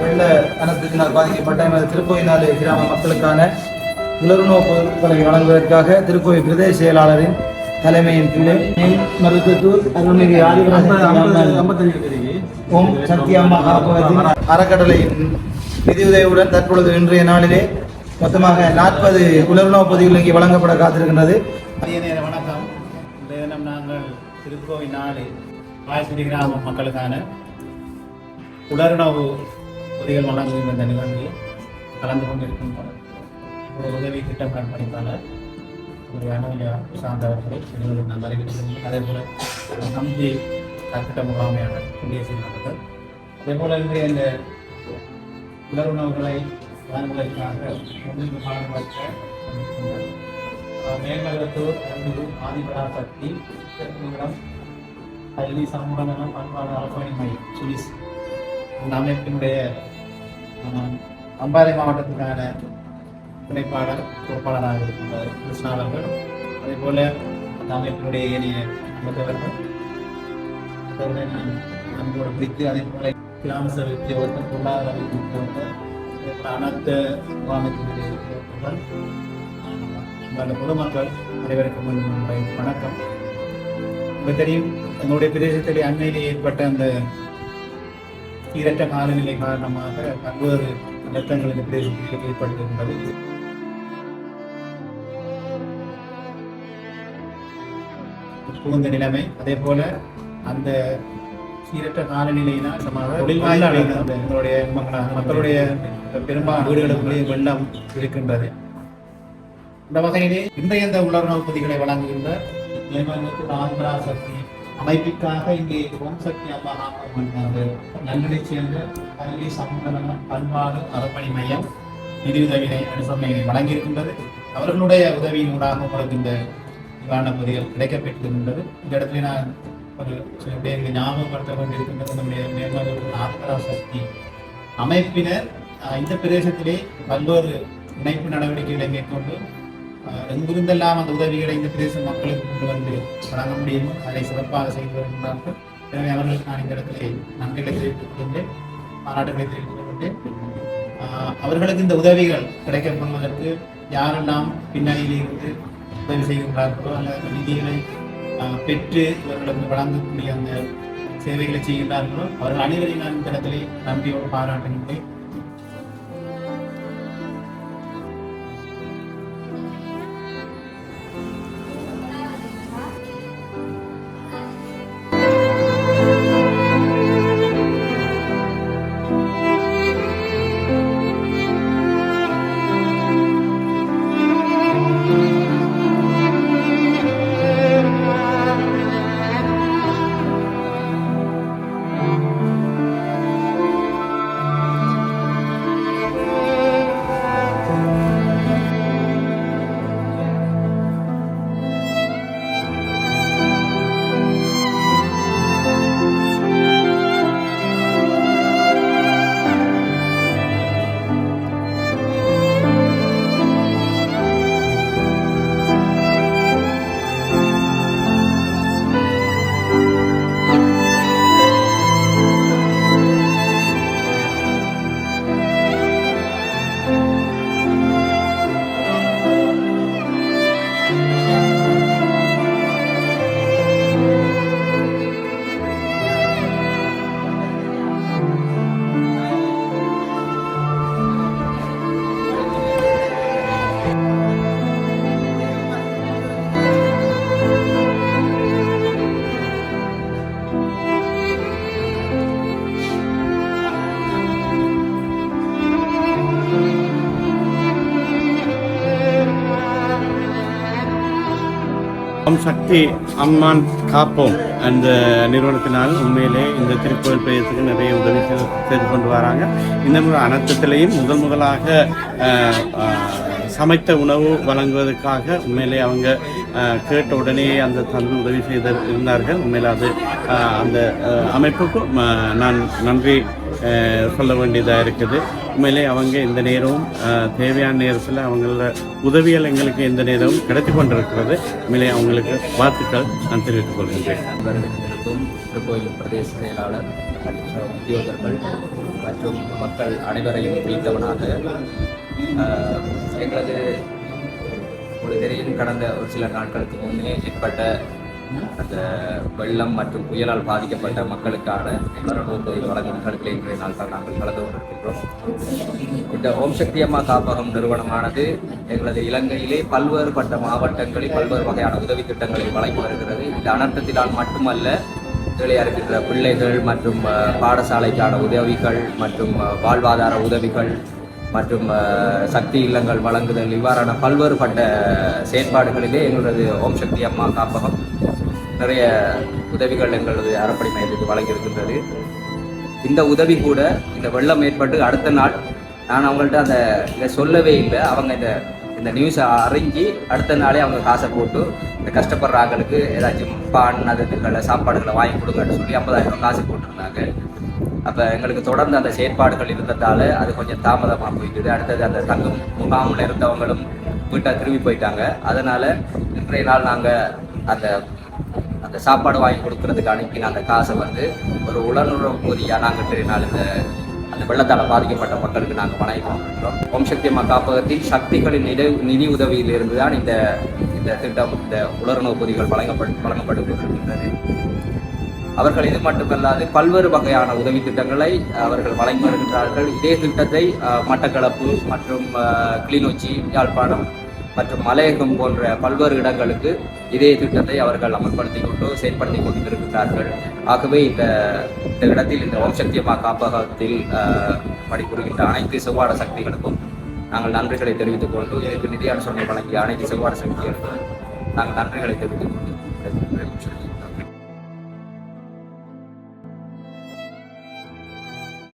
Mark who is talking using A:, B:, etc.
A: வெள்ள கணத்தினால் பாதிக்கப்பட்ட திருக்கோயினாலே கிராம மக்களுக்கான உலர்நோய் பொருட்களை வழங்குவதற்காக திருக்கோயில் பிரதேச செயலாளரின் தலைமையின் கீழே மருத்துவத்தூர் அருள்மிகு ஆதிபராசக்தி ஓம் காப்பகத்தின் அறக்கட்டளையின் நிதியுதவியுடன் தற்பொழுது இன்றைய நாளிலே மொத்தமாக நாற்பது உலர்நோய் பொதிகள் இங்கே வழங்கப்பட காத்திருக்கின்றது.
B: மதிய நேர வணக்கம். இன்றைய தினம் நாங்கள் திருக்கோவில் நாடு கிராம மக்களுக்கான உலருணவு உதவிகள் வழங்கும் இந்த நிகழ்வில் கலந்து கொண்டிருக்கும் ஒரு உதவி திட்டம் கண்காணிப்பாளர் ஒரு அனவியா சார்ந்த அவர்களை நிகழ்வில் நான் அறிவித்திருந்தேன் அதே போல நம்பி கற்பிட்ட முகாமையாளர் குடியரசு அவர்கள் அதே போல இன்றைய இந்த உலருணவுகளை வழங்குவதற்காக முன்னின்று பாடுபட்ட மேல்நகரத்தூர் அன்பு ஆதிபராசக்தி திருநிலம் பள்ளி சமூகநலம் பண்பாடு அரசாணி மையம் சுலிஸ் இந்த அமைப்பினுடைய அம்பாறை மாவட்டத்துக்கான துணைப்பாளர் பொறுப்பாளராக இருக்கின்ற கிருஷ்ணா அவர்கள். அதே போல அந்த அமைப்பினுடைய ஏனைய அமைச்சவர்கள் அதோட நான் அன்போடு பிடித்து அதே போல கிராம சபை உத்தியோகத்தர் பொருளாதார உத்தியோகத்தர் அதே போல அனைத்து முகாமைத்தினுடைய உத்தியோகத்தர்கள் அந்த பொதுமக்கள் அனைவருக்கும் வணக்கம். உங்களுக்கு தெரியும் எங்களுடைய பிரதேசத்திலே அண்மையிலே ஏற்பட்ட அந்த சீரற்ற காலநிலை காரணமாக பல்வேறு அழுத்தங்கள் இந்த பிரதேசத்தில் ஏற்பட்டிருந்தது புகுந்த நிலைமை அதே போல அந்த சீரற்ற காலநிலையினால் தொழில் வாய்ப்பு அந்த எங்களுடைய மக்கள் மக்களுடைய பெரும்பாலான வீடுகளுக்குள்ளே வெள்ளம் இருக்கின்றது. இந்த வகையிலே இன்றைய இந்த உலர்ணவு பொதிகளை வழங்குகின்ற ஆந்திரா சக்தி அமைப்பிற்காக இங்கே ஓம் சக்தி அம்மா அந்த நன்கொடை சேர்ந்த கல்வி சமூக பண்பாடு அறப்பணி மையம் நிதியுதவினை அனுசரணைகளை வழங்கியிருக்கின்றது. அவர்களுடைய உதவியின் ஊடாக உங்களுக்கு இந்த நிவாரண பொதிகள் கிடைக்கப்பட்டிருக்கின்றது இந்த இடத்துல நான் ஒரு சில பேர் ஞாபகப்படுத்த கொண்டிருக்கின்றது நம்முடைய மேல்மருவத்தூர் ஆந்திரா சக்தி அமைப்பினர் இந்த பிரதேசத்திலே பல்வேறு இணைப்பு நடவடிக்கைகளை மேற்கொண்டு எங்கிருந்தெல்லாம் அந்த உதவிகளை இந்த பிரதேச மக்களுக்கு கொண்டு வந்து வழங்க முடியுமோ அதை சிறப்பாக செய்து வருகின்றார்கள். எனவே அவர்களுக்கு நான் இந்த இடத்திலே நன்றிகளை தெரிவித்துக் கொள்கின்றேன் பாராட்டுகளை தெரிவித்துக் கொள்கின்றேன் அவர்களுக்கு இந்த உதவிகள் கிடைக்கப்படுவதற்கு யாரெல்லாம் பின்னணியில் இருந்து உதவி செய்கின்றார்களோ அல்லது நிதிகளை அஹ், பெற்று இவர்களுக்கு வழங்கக்கூடிய அந்த சேவைகளை செய்கின்றார்களோ அவர்கள் அனைவரையும் நான் இந்த இடத்திலே நன்றியோடு பாராட்டுகின்றேன்.
C: ஓம் சக்தி அம்மான் காப்போம் அந்த நிறுவனத்தினால் உண்மையிலே இந்த திருக்கோயில் பிரதேசத்துக்கு நிறைய உதவி செய்து- செய்து கொண்டு வராங்க. இந்த முறை அனர்த்தத்திலையும் முதல் முதலாக சமைத்த உணவு வழங்குவதற்காக உண்மையிலே அவங்க கேட்ட உடனே அந்த தந்து உதவி செய்து இருந்தார்கள். உண்மையிலே அது அந்த அமைப்புக்கும் நான் நன்றி சொல்ல வேண்டியதாக இருக்குது உண்மையிலே அவங்க இந்த நேரமும் தேவையான நேரத்தில் அவங்கள உதவிகள் எங்களுக்கு இந்த நேரமும் கிடைத்து கொண்டிருக்கிறது உண்மையிலே அவங்களுக்கு வாழ்த்துக்கள் நான் தெரிவித்துக் கொள்கின்றேன்
D: திருக்கோயில் பிரதேச செயலாளர் மற்ற உத்தியோகர்கள் மற்றும் மக்கள் அனைவரையும் குறித்தவனாக எங்களது உங்களுக்கு தெரியும் கடந்த ஒரு சில நாட்களுக்கு முன்னே ஏற்பட்ட அந்த வெள்ளம் மற்றும் புயலால் பாதிக்கப்பட்ட மக்களுக்கான நிவாரணத்தை வழங்கும் நிகழ்ச்சிகளை இன்றைய நாட்கள் நாங்கள் கலந்து கொண்டிருக்கின்றோம். இந்த ஓம் சக்தி அம்மா காப்பகம் நிறுவனமானது எங்களது இலங்கையிலே பல்வேறுபட்ட மாவட்டங்களில் பல்வேறு வகையான உதவி திட்டங்களை வழங்கி வருகிறது. இந்த அனர்த்தத்தினால் மட்டுமல்ல கீழே இருக்கின்ற பிள்ளைகள் மற்றும் பாடசாலைக்கான உதவிகள் மற்றும் வாழ்வாதார உதவிகள் மற்றும் சக்தி இல்லங்கள் வழங்குதல் இவ்வாறான பல்வேறுபட்ட செயற்பாடுகளிலே எங்களது ஓம் சக்தி அம்மா காப்பகம் நிறைய உதவிகள் எங்களது அறப்படை மையத்துக்கு வழங்கியிருக்கின்றது. இந்த உதவி கூட இந்த வெள்ளம் ஏற்பட்டு அடுத்த நாள் நான் அவங்கள்ட்ட அந்த இதை சொல்லவே இல்லை. அவங்க இந்த இந்த நியூஸை அறிஞ்சு அடுத்த நாளே அவங்க காசை போட்டு இந்த கஷ்டப்படுற ஆக்களுக்கு ஏதாச்சும் பான் அது இதுகளை சாப்பாடுகளை வாங்கி கொடுங்கன்னு சொல்லி ஐம்பதாயிரம் ரூபாய் காசு போட்டிருந்தாங்க. அப்போ எங்களுக்கு தொடர்ந்து அந்த செயற்பாடுகள் இருந்ததால் அது கொஞ்சம் தாமதமாக போயிட்டுது. அடுத்தது அந்த தங்கும் முகாமில் இருந்தவங்களும் வீட்டாக திரும்பி போயிட்டாங்க. அதனால் இன்றைய நாள் நாங்கள் அந்த அந்த சாப்பாடு வாங்கி கொடுக்கறதுக்கு அனுப்பின அந்த காசை வந்து ஒரு உடனுறவு பொதியாக நாங்கள் இன்றைய நாள் இந்த அந்த வெள்ளத்தால் பாதிக்கப்பட்ட மக்களுக்கு நாங்கள் வழங்கி கொண்டிருக்கிறோம் ஓம் சக்தி அம்மா காப்பகத்தின் சக்திகளின் நிதி நிதி உதவியிலிருந்து தான் இந்த இந்த திட்டம் இந்த உலர்ணவு பொதிகள் வழங்கப்பட்டு வழங்கப்பட்டு கொண்டிருக்கின்றது அவர்கள் இது மட்டுமல்லாது பல்வேறு வகையான உதவி திட்டங்களை அவர்கள் வழங்கி வருகின்றார்கள். இதே திட்டத்தை மட்டக்களப்பு மற்றும் கிளிநொச்சி யாழ்ப்பாணம் மற்றும் மலையகம் போன்ற பல்வேறு இடங்களுக்கு இதே திட்டத்தை அவர்கள் அமல்படுத்தி கொண்டு செயல்படுத்தி கொண்டு இருக்கிறார்கள் ஆகவே இந்த இந்த இடத்தில் இந்த ஓம் சக்தியம்மா காப்பகத்தில் பணிபுரிகின்ற அனைத்து செவ்வாட சக்திகளுக்கும் நாங்கள் நன்றிகளை தெரிவித்துக் கொண்டு இதற்கு நிதி அரசு வழங்கிய அனைத்து செவ்வாட சக்திகளுக்கும் நாங்கள் நன்றிகளை தெரிவித்துக் கொண்டு